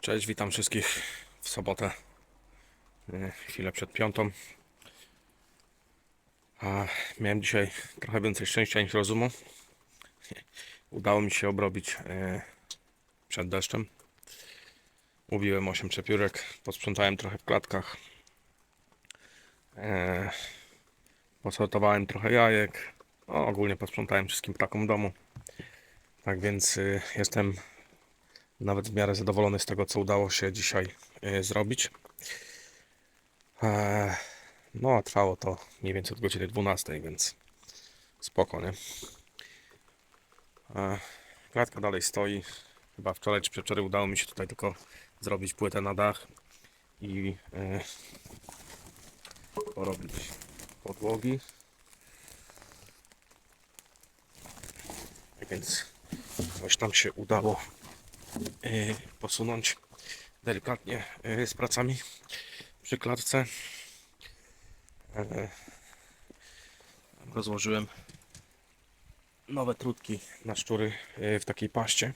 Cześć, witam wszystkich w sobotę, e, chwilę przed piątą. A miałem dzisiaj trochę więcej szczęścia niż rozumu. Udało mi się obrobić e, przed deszczem. Mówiłem 8 przepiórek, posprzątałem trochę w klatkach. E, Posortowałem trochę jajek. No, ogólnie posprzątałem wszystkim ptakom domu. Tak więc jestem nawet w miarę zadowolony z tego, co udało się dzisiaj y, zrobić. Eee, No, a trwało to mniej więcej od godziny 12, więc spoko, nie? Eee, Klatka dalej stoi. Chyba wczoraj czy przedwczoraj udało mi się tutaj tylko zrobić płytę na dach i e, porobić podłogi. Tak więc coś tam się udało e, posunąć delikatnie e, z pracami przy klatce. E, Rozłożyłem nowe trutki na szczury w takiej paście.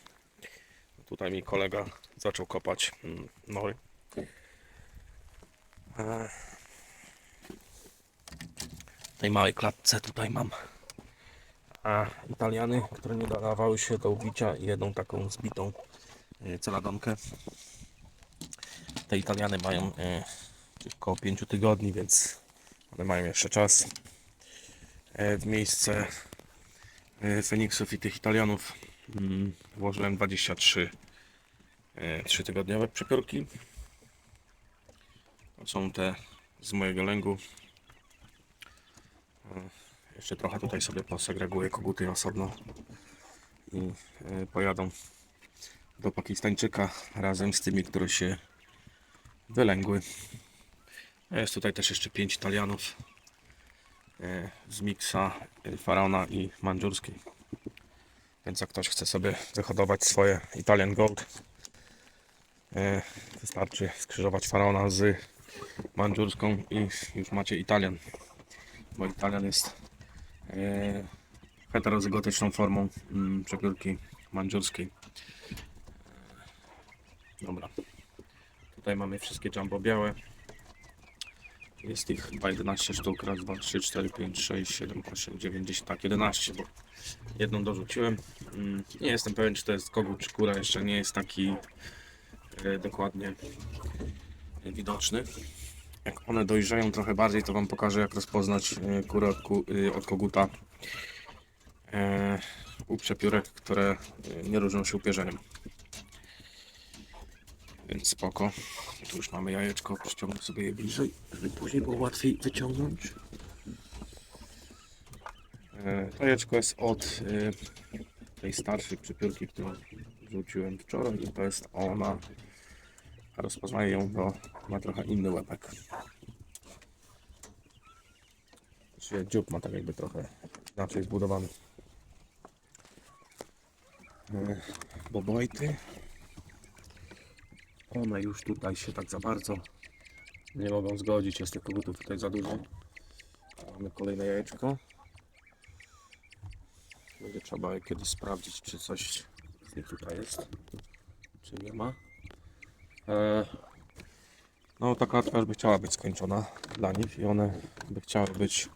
Tutaj mi kolega zaczął kopać mm, nory. W tej małej klatce tutaj mam Italiany, które nie nadawały się do ubicia i jedną taką zbitą celadonkę. Te Italiany mają e, około 5 tygodni, więc one mają jeszcze czas. E, W miejsce e, Feniksów i tych Italianów mm, włożyłem 23 3 tygodniowe przepiórki. Są te z mojego lęgu. E, Jeszcze trochę tutaj sobie posegreguję koguty osobno i e, pojadą do Pakistańczyka razem z tymi, które się wylęgły. Jest tutaj też jeszcze 5 Italianów e, z miksa e, Faraona i Mandżurskiej. Więc jak ktoś chce sobie wyhodować swoje Italian Gold, e, wystarczy skrzyżować Faraona z Mandżurską i już macie Italian. Bo Italian jest heterozygotyczną formą mm, przepiórki mandżurskiej. Dobra. Tutaj mamy wszystkie jumbo białe. Jest ich chyba 11 sztuk. Raz, dwa, trzy, cztery, pięć, sześć, siedem, osiem, dziewięć, dziesięć. Tak, 11, bo jedną dorzuciłem. Mm, Nie jestem pewien, czy to jest kogut, czy kura. Jeszcze nie jest taki e, dokładnie widoczny. Jak one dojrzeją trochę bardziej, to Wam pokażę, jak rozpoznać e, kurę od, od koguta e, u przepiórek, które e, nie różnią się upierzeniem. Więc spoko. Tu już mamy jajeczko, ściągnę sobie je bliżej, żeby później było łatwiej wyciągnąć. E, jajeczko jest od e, tej starszej przepiórki, którą rzuciłem wczoraj i to jest ona. A rozpoznaję ją, bo ma trochę inny łebek. Znaczy dziób ma tak jakby trochę inaczej zbudowany. E, Bobojty. One już tutaj się tak za bardzo nie mogą zgodzić. Jest tych kogutów tutaj za dużo. Mamy kolejne jajeczko. Będzie trzeba kiedyś sprawdzić, czy coś z nich tutaj jest, czy nie ma. E, no taka twarz by chciała być skończona dla nich i one by chciały być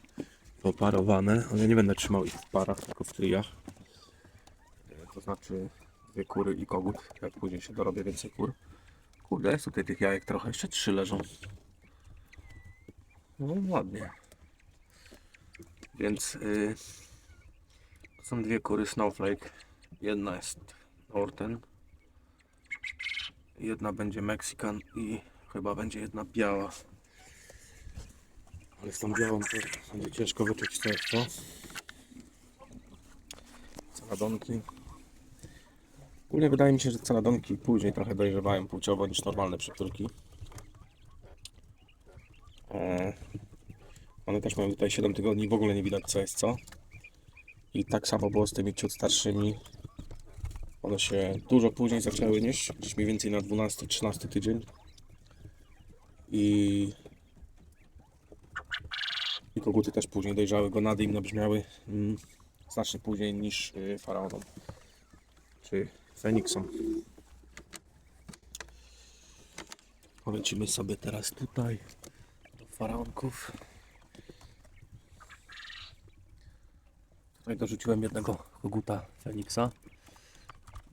poparowane, ale nie będę trzymał ich w parach, tylko w trijach. E, To znaczy dwie kury i kogut, jak później się dorobię więcej kur. Kurde, jest tutaj tych jajek trochę, jeszcze trzy leżą. No ładnie. Więc y, to są dwie kury Snowflake. Jedna jest Norten. Jedna będzie Mexican i chyba będzie jedna biała. Ale z tą białą to będzie ciężko wyczuć to. Caladonki. Ogólnie wydaje mi się, że caladonki później trochę dojrzewają płciowo niż normalne przytulki. E, one też mają tutaj 7 tygodni, w ogóle nie widać co jest co. I tak samo było z tymi ciut starszymi. One się dużo później zaczęły nieść, gdzieś mniej więcej na 12-13 tydzień. I, I koguty też później dojrzały, gonady im nabrzmiały mm, znacznie później niż y, faraonom czy Feniksom. Polecimy sobie teraz tutaj do faraonków. Tutaj dorzuciłem jednego koguta Feniksa,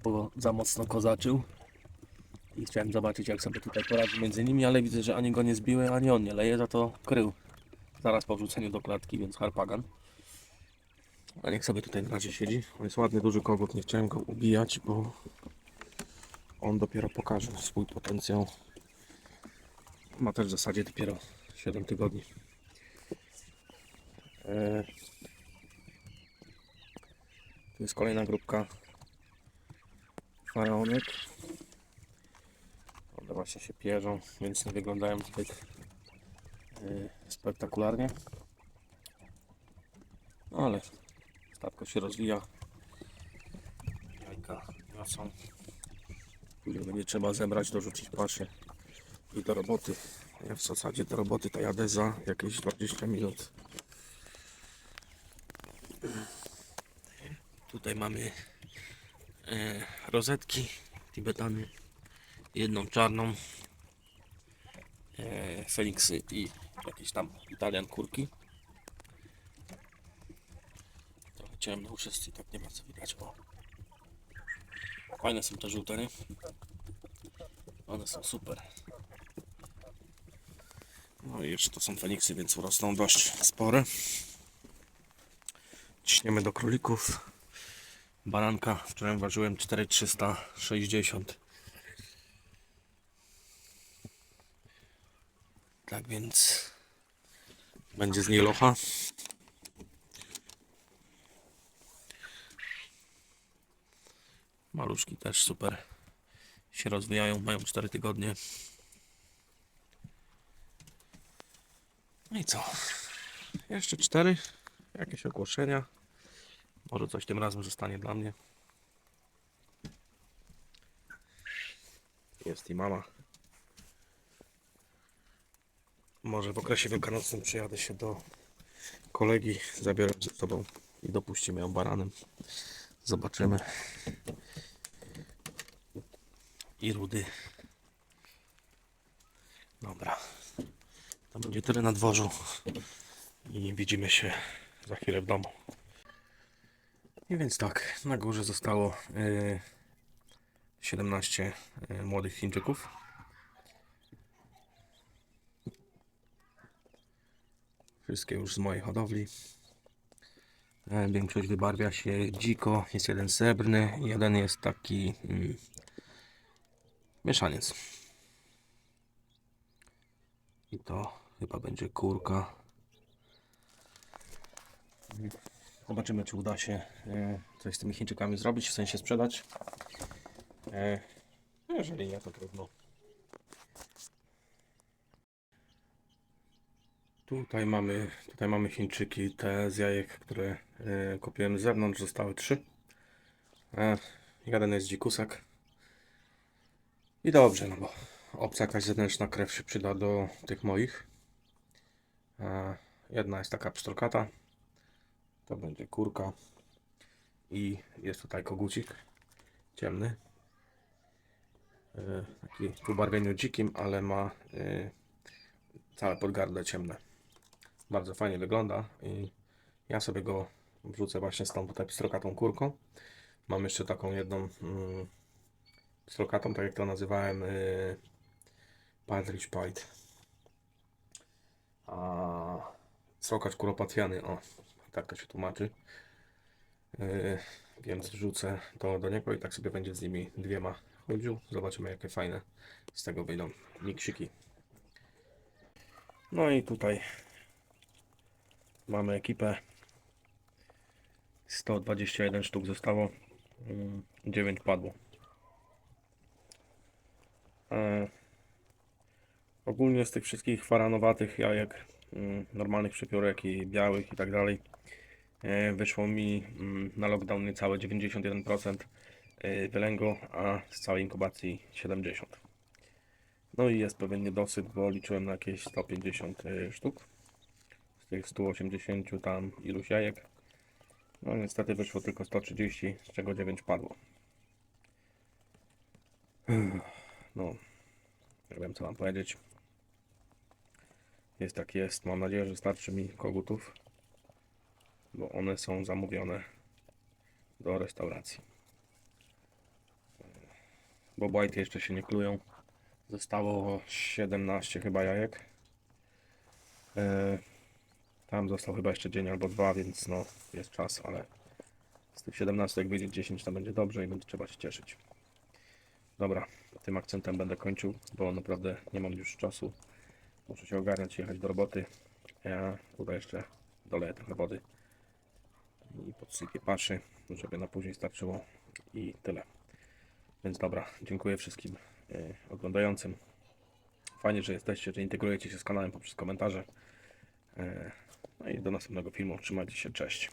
bo za mocno kozaczył. I chciałem zobaczyć jak sobie tutaj poradzi między nimi, ale widzę, że ani go nie zbiły, ani on nie leje, za to krył. Zaraz po wrzuceniu do klatki, więc harpagan. A niech sobie tutaj na razie siedzi. On jest ładny, duży kogut, nie chciałem go ubijać, bo on dopiero pokaże swój potencjał. Ma też w zasadzie dopiero 7 tygodni. E, Tu jest kolejna grupka faraonek. One właśnie się pierzą, więc nie wyglądają zbyt e, spektakularnie. No ale statko się rozwija. Jajka niosą. Później będzie trzeba zebrać, dorzucić paszę i do roboty. Ja w zasadzie do roboty to jadę za jakieś 20 minut. Tutaj mamy e, rozetki tibetany, jedną czarną, e, Feniksy i jakieś tam Italian kurki. Ciemno już jest i tak nie bardzo widać. O. Fajne są te żółte, nie? One są super. No i jeszcze to są Feniksy, więc urosną dość spore. Ciśniemy do królików. Baranka wczoraj ważyłem 4360. Tak więc będzie z niej locha. Maluszki też super się rozwijają, mają 4 tygodnie. No i co? Jeszcze 4. Jakieś ogłoszenia. Może coś tym razem zostanie dla mnie. Jest i mama. Może w okresie wielkanocnym przyjadę się do kolegi, zabiorę ze sobą i dopuścimy ją baranem. Zobaczymy. I rudy. Dobra. To będzie tyle na dworzu. I widzimy się za chwilę w domu. I więc tak, na górze zostało y, 17 y, młodych Chińczyków. Wszystkie już z mojej hodowli. E, Większość wybarwia się dziko, jest jeden srebrny, jeden jest taki mm, mieszaniec. I to chyba będzie kurka. Zobaczymy, czy uda się e, coś z tymi Chińczykami zrobić, w sensie sprzedać. E, Jeżeli nie, to trudno. Tutaj mamy, tutaj mamy Chińczyki, te z jajek, które e, kupiłem z zewnątrz, zostały trzy. Jeden jest dzikusek. I dobrze, no bo obca jakaś zewnętrzna krew się przyda do tych moich. E, jedna jest taka pstrokata. To będzie kurka. I jest tutaj kogucik ciemny. E, Taki w ubarwieniu dzikim, ale ma e, całe podgardle ciemne. Bardzo fajnie wygląda i ja sobie go wrzucę właśnie z tą tutaj pstrokatą kurką. Mam jeszcze taką jedną mm, pstrokatą, tak jak to nazywałem, yy, Partridge Pite. A srokacz kuropatwiany, o, tak to się tłumaczy. Yy, więc wrzucę to do niego i tak sobie będzie z nimi dwiema chodził. Zobaczymy jakie fajne z tego wyjdą miksiki. No i tutaj mamy ekipę. 121 sztuk zostało. 9 padło. E, ogólnie z tych wszystkich faranowatych jajek, mm, normalnych przepiórek i białych i tak dalej, e, wyszło mi mm, na lockdown niecałe 91% e, wylęgu, a z całej inkubacji 70%. No i jest pewien niedosyt, bo liczyłem na jakieś 150 y, sztuk. Z tych 180 tam iluś jajek. No niestety wyszło tylko 130, z czego 9 padło. No. Nie wiem co mam powiedzieć. Jest jak jest. Mam nadzieję, że starczy mi kogutów, bo one są zamówione do restauracji. Bo White jeszcze się nie klują. Zostało 17 chyba jajek. E, Tam został chyba jeszcze dzień albo dwa, więc no jest czas, ale z tych 17 jak wyjdzie 10 to będzie dobrze i będzie trzeba się cieszyć. Dobra, tym akcentem będę kończył, bo naprawdę nie mam już czasu. Muszę się ogarnąć jechać do roboty. Ja tutaj jeszcze doleję trochę wody i podsypię paszy, żeby na później starczyło i tyle. Więc dobra, dziękuję wszystkim e, oglądającym. Fajnie, że jesteście, że integrujecie się z kanałem poprzez komentarze. E, No i do następnego filmu. Trzymajcie się, cześć.